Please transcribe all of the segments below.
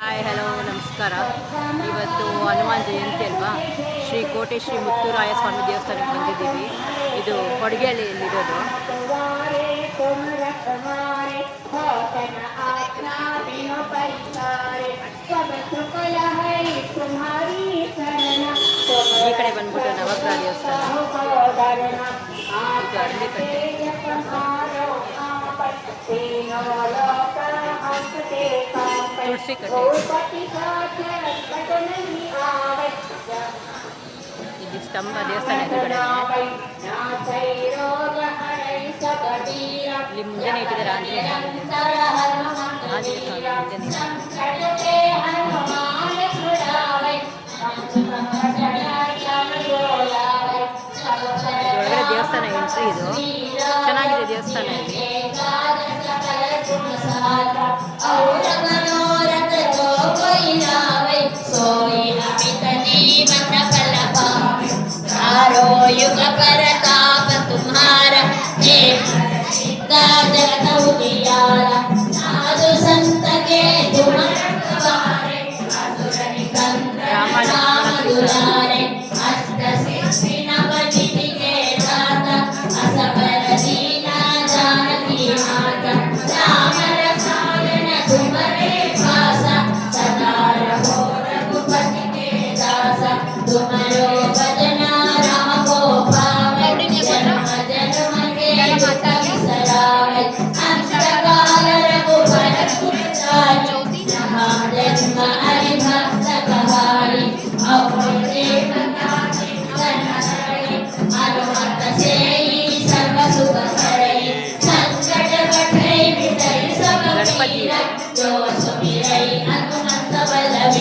Hi hello ನಮಸ್ಕಾರ. ಇವತ್ತು ಹನುಮಾನ್ ಜಯಂತಿ ಅಲ್ವಾ? ಶ್ರೀ ಕೋಟೆ ಶ್ರೀ ಮುತ್ತುರಾಯ ಸ್ವಾಮಿ ದೇವಸ್ಥಾನಕ್ಕೆ ಬಂದಿದ್ದೀವಿ. ಇದು ಕೊಡಗೇಲಿಯಲ್ಲಿರೋದು ಈ ಕಡೆ ಬಂದ್ಬಿಟ್ಟು ನವಗ್ರಹ ದೇವಸ್ಥಾನ. ಇದು ಕಟ್ಟೆ ಇಲ್ಲಿ ಸ್ತಂಭ ದೇವಸ್ಥಾನ ಎದುರುಗಡೆ. ಇಲ್ಲಿ ಮುಂಜಾನೆ ಇಟ್ಟಿದ್ದಾರೆ ಆಂಜನೇಯ ಆಂಜನೇಯ ದೇವಸ್ಥಾನ ಎಂಟ್ರಿ ಇದು. ಚೆನ್ನಾಗಿದೆ ದೇವಸ್ಥಾನ ಇಲ್ಲಿ.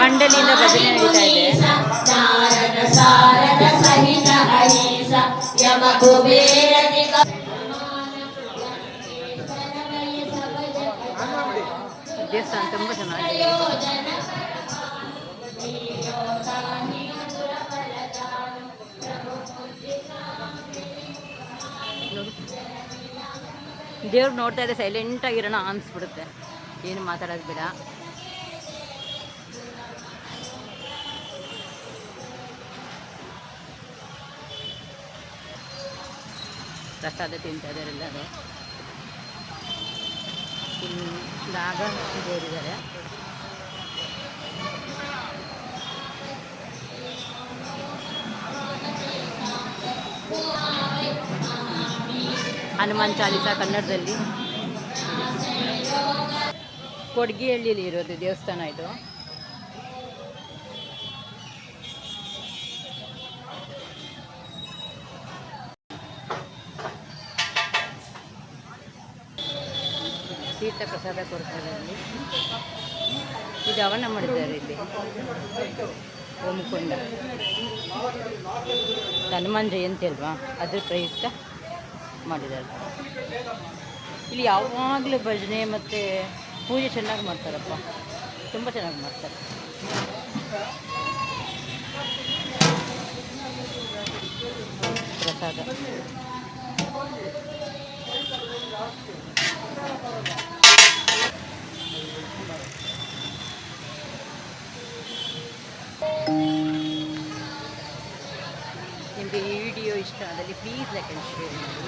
ಮಂಡಲಿಯಿಂದ ಭಜನೆ ನಡೀತಾ ಇದೆ. ನಾರದ ಸಾರದ ಸಹಿತ ಹರೀಸ ಯಮ ಕುಬೇರದಿಕ ದೇವಸ್ಥಾನ ತುಂಬ ಚೆನ್ನಾಗಿದೆ ದೇವ್ರು ನೋಡ್ತಾ ಇದ್ರೆ ಸೈಲೆಂಟ್ ಆಗಿರೋಣ ಅನ್ಸ್ಬಿಡುತ್ತೆ. ಏನು ಮಾತಾಡೋದು ಬೇಡ. ಪ್ರಸಾದ ತಿಂತಾ ಇದ್ದಾರೆ ಎಲ್ಲರೂ. ಇಲ್ಲಿ ನಾಗ ಹನುಮಾನ್ ಚಾಲಿಸ ಕನ್ನಡದಲ್ಲಿ. ಕೊಡ್ಗಿಹಳ್ಳಿಯಲ್ಲಿ ಇರೋದು ದೇವಸ್ಥಾನ ಇದು. ತೀರ್ಥ ಪ್ರಸಾದ ಕೊಡ್ತಾರೆ ಇಲ್ಲಿ. ಇದು ಅವನ ಮಾಡಿದ್ದಾರೆ ಇಲ್ಲಿ. ಹೋಮಕೊಂಡ ಹನುಮಾನ್ ಜಯಂತಿ ಅಲ್ವಾ? ಅದ್ರ ಪ್ರಯುಕ್ತ. ಮಾಡಿದ್ದಾರೆ. ಇಲ್ಲಿ ಯಾವಾಗಲೂ ಭಜನೆ ಮತ್ತು ಪೂಜೆ ಚೆನ್ನಾಗಿ ಮಾಡ್ತಾರಪ್ಪ. ತುಂಬ ಚೆನ್ನಾಗಿ ಮಾಡ್ತಾರೆ. ಪ್ರಸಾದ. ವಿಡಿಯೋ ಇಷ್ಟ ಆದಲ್ಲಿ ಪ್ಲೀಸ್ ಲೈಕ್ ಆ್ಯಂಡ್ ಶೇರ್ ಮಾಡಿ